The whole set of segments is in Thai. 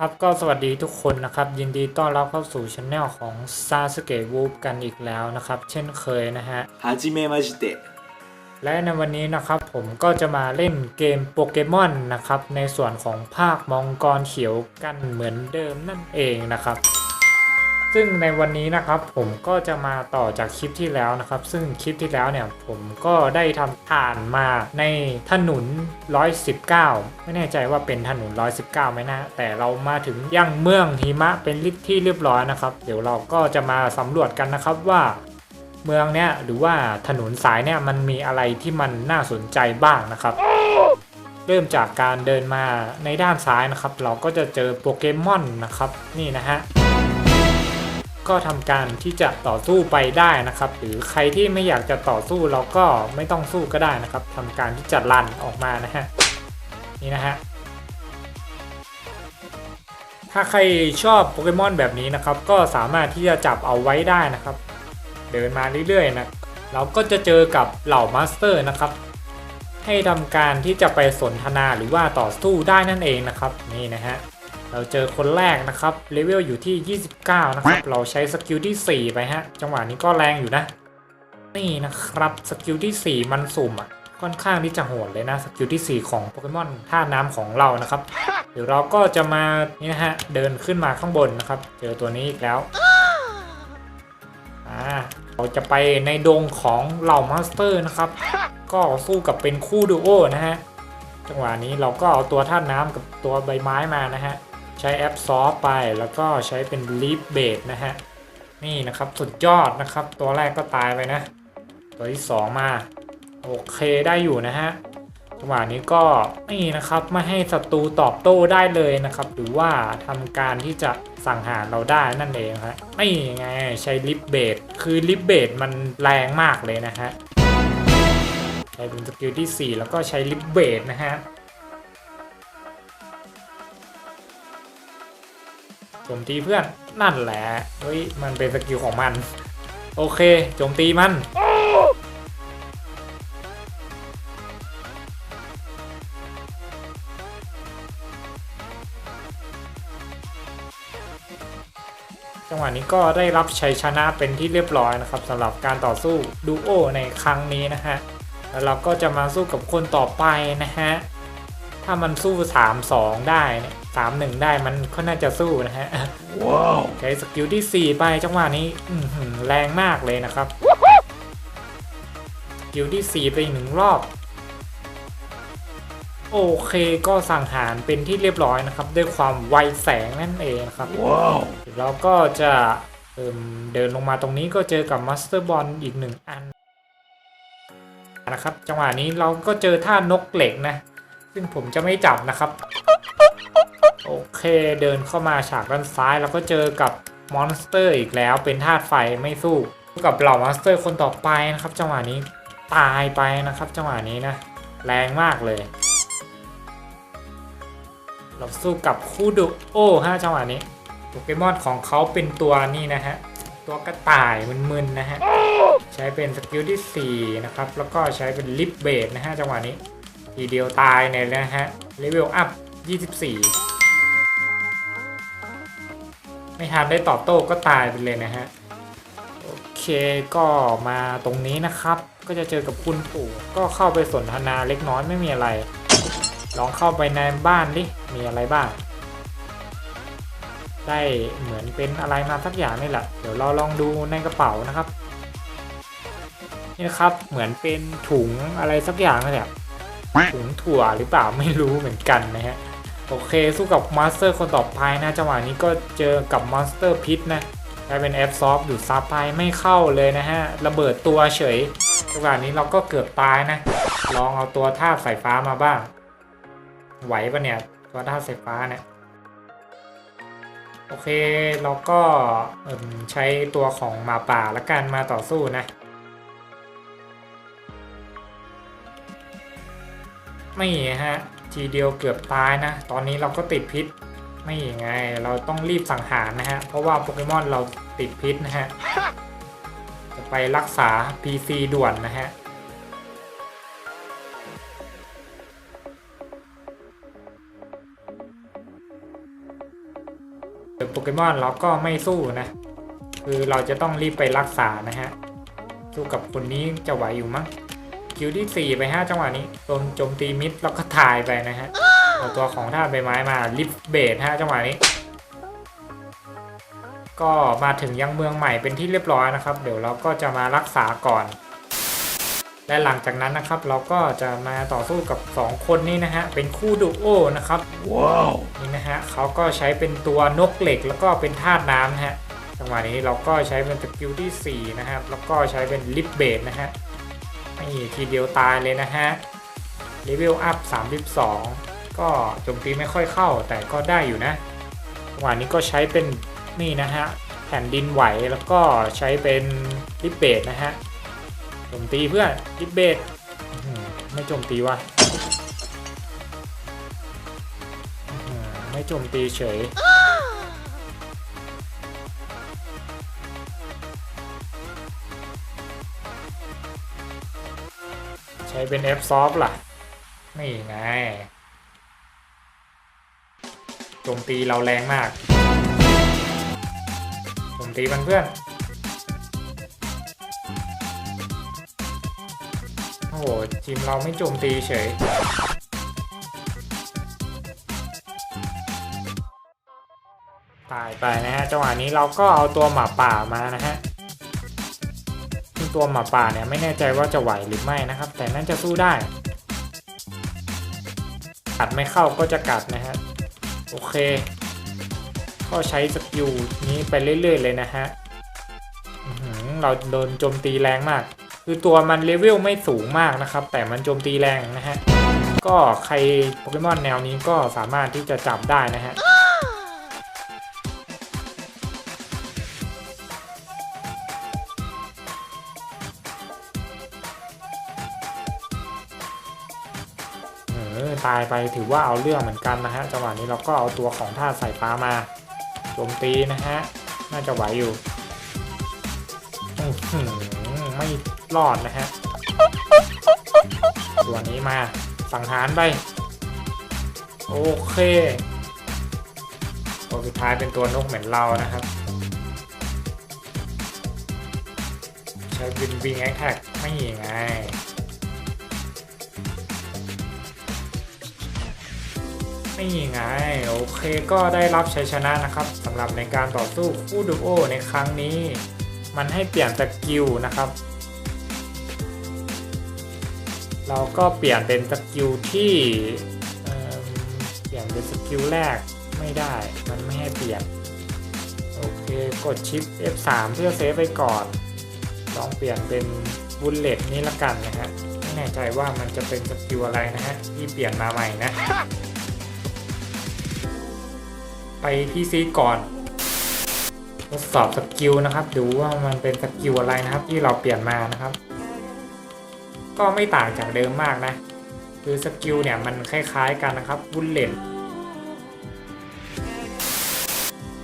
ครับก็สวัสดีทุกคนนะครับ ยินดีต้อนรับเข้าสู่ช anel ของซาสเกะวูฟกันอีกแล้วนะครับ เช่นเคยนะฮะฮาจิเมะมาจิเตะและในวันนี้นะครับผมก็จะมาเล่นเกมโปเกมอนนะครับ ในส่วนของภาคมองกรเขียวกันเหมือนเดิมนั่นเองนะครับ ซึ่งในวันนี้นะครับผมก็จะมาต่อจากคลิปที่แล้วนะครับ ซึ่งคลิปที่แล้วเนี่ยผมก็ได้ทำผ่านมาในถนน 119 ไม่แน่ใจว่าเป็นถนน 119ไหมนะ แต่เรามาถึงยังเมืองหิมะเป็นลิที่เรียบร้อยนะครับ เดี๋ยวเราก็จะมาสำรวจกันนะครับว่าเมืองเนี้ยหรือว่าถนนสายเนี่ยมันมีอะไรที่มันน่าสนใจบ้างนะครับ เริ่มจากการเดินมาในด้านซ้ายนะครับ เราก็จะเจอโปเกมอนนะครับนี่นะฮะ ก็ทำการที่จะต่อสู้ไปได้นะครับ หรือใครที่ไม่อยากจะต่อสู้เราก็ไม่ต้องสู้ก็ได้นะครับทำการที่จะลันออกมานะฮะนี่นะฮะถ้าใครชอบโปเกมอนแบบนี้นะครับ ก็สามารถที่จะจับเอาไว้ได้นะครับ เดินมาเรื่อยๆนะเราก็จะเจอกับเหล่ามาสเตอร์นะครับ ให้ทำการที่จะไปสนทนาหรือว่าต่อสู้ได้นั่นเองนะครับ นี่นะฮะ เราเจอคนแรกนะครับเลเวลอยู่ที่ 29 นะครับ เราใช้สกิลที่ 4 ไปฮะ จังหวะนี้ก็แรงอยู่นะ นี่นะครับสกิลที่ 4 มันสุ่มอะค่อนข้างที่จะโหดเลยนะสกิลที่ 4 ของโปเกมอนท่าน้ำของเรานะครับ เดี๋ยวเราก็จะมานี่นะฮะเดินขึ้นมาข้างบนนะครับ เจอตัวนี้อีกแล้วอ่าเราจะไปในดงของเหล่ามาสเตอร์นะครับ ก็สู้กับเป็นคู่ดูโอนะฮะจังหวะนี้เราก็เอาตัวท่าน้ำกับตัวใบไม้มานะฮะ ช้แอปซอฟไปแล้วก็ใช้เป็นลีฟเบดนะฮะ นี่นะครับสุดยอดนะครับ ตัวแรกก็ตายไปนะ ตัวที่ 2 มา โอเคได้อยู่นะฮะจังหวะนี้ก็นี่นะครับไม่ให้ศัตรูตอบโต้ได้เลยนะครับ หรือว่าทำการที่จะสังหารเราได้นั่นเองฮะนี่ไงใช้ลิฟเบดคือลิฟเบดมันแรงมากเลยนะฮะใช้เป็นสกิลที่ 4 แล้วก็ใช้ลิฟเบดนะฮะ โจมตีเพื่อนนั่นแหละเฮ้ยมันเป็นสกิลของมัน โอเคโจมตีมันจังหวะนี้ก็ได้รับชัยชนะเป็นที่เรียบร้อยนะครับสำหรับการต่อสู้ดูโอในครั้งนี้นะฮะแล้วเราก็จะมาสู้กับคนต่อไปนะฮะ ถ้ามันสู้3-2ได้เนี่ย3-1ได้มันก็น่าจะสู้นะฮะว้าวใช้สกิลที่4ไปจังหวะนี้อื้อหือแรงมากเลยนะครับสกิลที่4ไปอีกหนึ่งรอบโอเคก็สั่งหารเป็นที่เรียบร้อยนะครับ ด้วยความไวแสงนั่นเองครับว้าวเราก็จะเอิ่มเดินลงมาตรงนี้ก็เจอกับมาสเตอร์บอลอีกหนึ่งอันนะครับ จังหวะนี้เราก็เจอท่านกเหล็กนะ ซึ่งผมจะไม่จับนะครับ โอเคเดินเข้ามาฉากด้านซ้ายแล้วก็เจอกับมอนสเตอร์อีกแล้วเป็นธาตุไฟไม่สู้กับเหล่ามอนสเตอร์คนต่อไปนะครับ จังหวะนี้ตายไปนะครับ จังหวะนี้นะแรงมากเลย เราสู้กับคู่ดุโอ้ฮะจังหวะนี้โปเกมอนของเขาเป็นตัวนี่นะฮะตัวกระต่ายมึนๆนะฮะใช้เป็นสกิลที่4นะครับแล้วก็ใช้เป็นลิฟเบดนะฮะจังหวะนี้ ทีเดียวตายเนี่ยนะฮะเลเวลอัพ 24 ไม่ทันได้ตอบโต้ก็ตายไปเลยนะฮะ โอเคก็มาตรงนี้นะครับ ก็จะเจอกับคุณปู่ ก็เข้าไปสนทนาเล็กน้อยไม่มีอะไร ลองเข้าไปในบ้านดิ มีอะไรบ้าง ได้เหมือนเป็นอะไรมาสักอย่างนี่แหละ เดี๋ยวเราลองดูในกระเป๋านะครับนี่นะครับเหมือนเป็นถุงอะไรสักอย่างนี่แหละ ถุงถั่วหรือเปล่าไม่รู้เหมือนกันนะฮะ โอเคสู้กับมอนสเตอร์คนต่อไปนะจังหวะนี้ก็เจอกับมอนสเตอร์พิษนะกลายเป็นแอปซอฟดูดซับไปไม่เข้าเลยนะฮะ ระเบิดตัวเฉยจังหวะนี้เราก็เกือบตายนะ ลองเอาตัวธาสายฟ้ามาบ้าง ไหวปะเนี่ย ตัวธาสายฟ้าเนี่ยโอเคเราก็ใช้ตัวของหมาป่าละกันมาต่อสู้นะ ไม่ฮะทีเดียวเกือบตายนะ ตอนนี้เราก็ติดพิษ ไม่ไง เราต้องรีบสังหารนะฮะ เพราะว่าโปเกมอนเราติดพิษนะฮะ จะไปรักษา PC ด่วนนะฮะโเดี๋ยวโปเกมอนเราก็ไม่สู้นะ คือเราจะต้องรีบไปรักษานะฮะ สู้กับคนนี้จะไหวอยู่มั้ง คิวที่ 4 ไปฮะจังหวะนี้โดนโจมตีมิดแล้วก็ถ่ายไปนะฮะเอาตัวของท่าตุใบไม้มาลิฟเบดฮะจังหวะนี้ ก็มาถึงยังเมืองใหม่เป็นที่เรียบร้อยนะครับ เดี๋ยวเราก็จะมารักษาก่อน และหลังจากนั้นนะครับ เราก็จะมาต่อสู้กับ 2 คนนี้นะฮะ เป็นคู่ดูโอนะครับว้าวนี่นะฮะเขาก็ใช้เป็นตัวนกเหล็กแล้วก็เป็นธาตุน้ำนะฮะจังหวะนี้เราก็ใช้เป็นสกิลที่ 4 นะครับ แล้วก็ใช้เป็นลิฟเบดนะฮะ นี่ทีเดียวตายเลยนะฮะเลเวลอัพ 32 ก็โจมตีไม่ค่อยเข้าแต่ก็ได้อยู่นะจังหวะนี้ก็ใช้เป็นนี่นะฮะแผ่นดินไหวแล้วก็ใช้เป็นลิเบดนะฮะโจมตีเพื่อนลิเบดไม่โจมตีวะไม่โจมตีเฉย ช้เป็น F soft ล่ะ นี่ไง โจมตีเราแรงมาก โจมตีมันเพื่อน โอ้โหทีมเราไม่โจมตีเฉยตายไปนะฮะ จังหวะนี้เราก็เอาตัวหมาป่ามานะฮะ ตัวหมาป่าเนี่ยไม่แน่ใจว่าจะไหวหรือไม่นะครับ แต่น่าจะสู้ได้กัดไม่เข้าก็จะกัดนะฮะโอเค ก็ใช้สกิลนี้ไปเรื่อยๆเลยนะฮะเราโดนโจมตีแรงมาก คือตัวมันเลเวลไม่สูงมากนะครับ แต่มันโจมตีแรงนะฮะก็ใครโปเกมอนแนวนี้ก็สามารถที่จะจับได้นะฮะ ตายไปถือว่าเอาเรื่องเหมือนกันนะฮะจังหวะนี้เราก็เอาตัวของท่าตุสายฟ้ามาโจมตีนะฮะน่าจะไหวอยู่อไม่รอดนะฮะตัวนี้มาสังหารไปโอเคตัวสุดท้ายเป็นตัวนกเหมือนเรานะครับ ใช้บินวิงแอคแท็กไม่ยังไง นี่ไง โอเคก็ได้รับชัยชนะนะครับสำหรับในการต่อสู้คู่ดูโอในครั้งนี้ มันให้เปลี่ยนสกิลนะครับ เราก็เปลี่ยนเป็นสกิลที่เเปลี่ยนเป็นสกิลแรกไม่ได้ มันไม่ให้เปลี่ยน โอเคกดชิป F3 เพื่อเซฟไปก่อน ลองเปลี่ยนเป็นบุลเลตนี้ละกันนะฮะไม่แน่ใจว่ามันจะเป็นสกิลอะไรนะฮะที่เปลี่ยนมาใหม่นะ ไปที่ซีก่อนทดสอบสกิลนะครับดูว่ามันเป็นสกิลอะไรนะครับ ที่เราเปลี่ยนมานะครับ ก็ไม่ต่างจากเดิมมากนะ คือสกิลเนี่ยมันคล้ายๆกันนะครับบุลเลน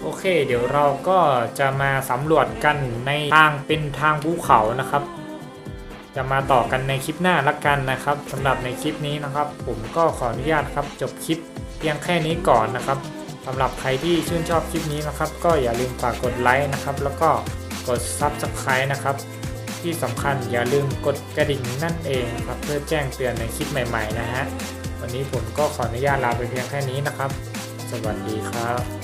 โอเค เดี๋ยวเราก็จะมาสำรวจกันในทางเป็นทางภูเขานะครับ จะมาต่อกันในคลิปหน้าละกันนะครับสำหรับในคลิปนี้นะครับ ผมก็ขออนุญาตครับจบคลิปเพียงแค่นี้ก่อนนะครับ สำหรับใครที่ชื่นชอบคลิปนี้นะครับ ก็อย่าลืมฝากกดไลค์นะครับ แล้วก็กด Subscribe นะครับ ที่สำคัญอย่าลืมกดกระดิ่งนั่นเองนะครับ เพื่อแจ้งเตือนในคลิปใหม่ ๆ นะฮะ วันนี้ผมก็ขออนุญาตลาไปเพียงแค่นี้นะครับ สวัสดีครับ